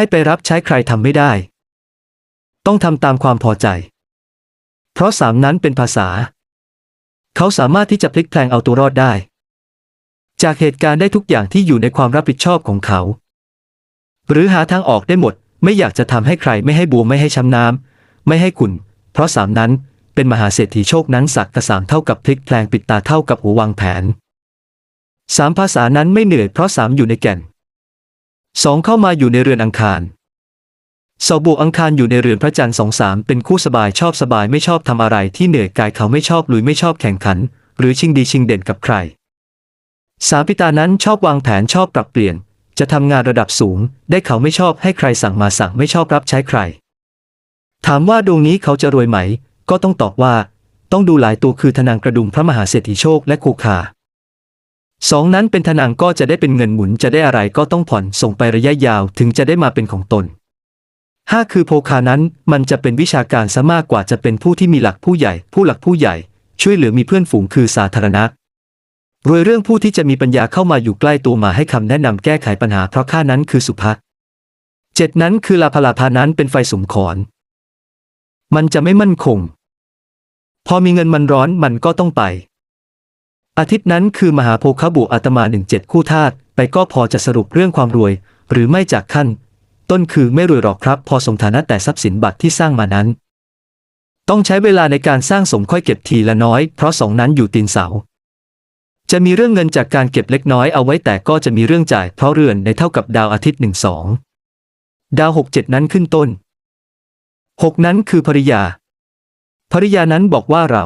ให้ไปรับใช้ใครทำไม่ได้ ต้องทำตามความพอใจ เพราะสามนั้นเป็นภาษา เขาสามารถที่จะพลิกแพลงเอาตัวรอดได้ จากเหตุการณ์ได้ทุกอย่างที่อยู่ในความรับผิดชอบของเขา หรือหาทางออกได้หมด ไม่อยากจะทำให้ใครไม่ให้บวมไม่ให้ช้ำน้ำไม่ให้ขุ่นเพราะสามนั้นเป็นมหาเศรษฐีโชคนั้นสักกระสามเท่ากับพลิกแพลงปิดตาเท่ากับหัววางแผนสามภาษานั้นไม่เหนื่อยเพราะสามอยู่ในแก่น สองเข้ามาอยู่ในเรือนอังคารสอบบวกอังคารอยู่ในเรือนพระจันทร์สองสามเป็นคู่สบายชอบสบายไม่ชอบทำอะไรที่เหนื่อยกายเขาไม่ชอบลุยไม่ชอบแข่งขัน หรือชิงดีชิงเด่นกับใคร สามพิตานั้นชอบวางแผนชอบปรับเปลี่ยน จะทำงานระดับสูง ได้เขาไม่ชอบให้ใครสั่งมาสั่งไม่ชอบรับใช้ใคร ถามว่าดวงนี้เขาจะรวยไหม ก็ต้องตอบว่า ต้องดูหลายตัวคือธนางกระดุมพระมหาเศรษฐีโชคและคูคา สองนั้นเป็นธนางก็จะได้เป็นเงินหมุนจะได้อะไรก็ต้องผ่อนส่งไประยะยาวถึงจะได้มาเป็นของตนห้าคือโภคานั้นมันจะเป็นวิชาการซะมากกว่าจะเป็นผู้ที่มีหลักผู้ใหญ่ ผู้หลักผู้ใหญ่ ช่วยเหลือมีเพื่อนฝูงคือสาธารณะรวยเรื่องผู้ที่จะมีปัญญาเข้ามาอยู่ใกล้ตัวมาให้คำแนะนำแก้ไขปัญหาเพราะข้านั้นคือสุภะเจ็ดนั้นคือลาภลาภานั้นเป็นไฟสมขอน มันจะไม่มั่นคง พอมีเงินมันร้อนมันก็ต้องไป อาทิตย์นั้นคือมหาโภคบุอาตมาหนึ่งเจ็ดคู่ธาตุไปก็พอจะสรุปเรื่องความรวย หรือไม่จากขั้น ต้นคือไม่รวยหรอกครับ พอสมฐานะแต่ทรัพย์สินบัตรที่สร้างมานั้น ต้องใช้เวลาในการสร้างสมค่อยเก็บทีละน้อย เพราะสองนั้นอยู่ตีนเสาจะมีเรื่องเงินจากการเก็บเล็กน้อยเอาไว้แต่ก็จะมีเรื่องจ่ายเพราะเรือนในเท่ากับดาวอาทิตย์หนึ่งสองดาวหกเจ็ดนั้นขึ้นต้นหกนั้นคือภริยาภริยานั้นบอกว่าเรา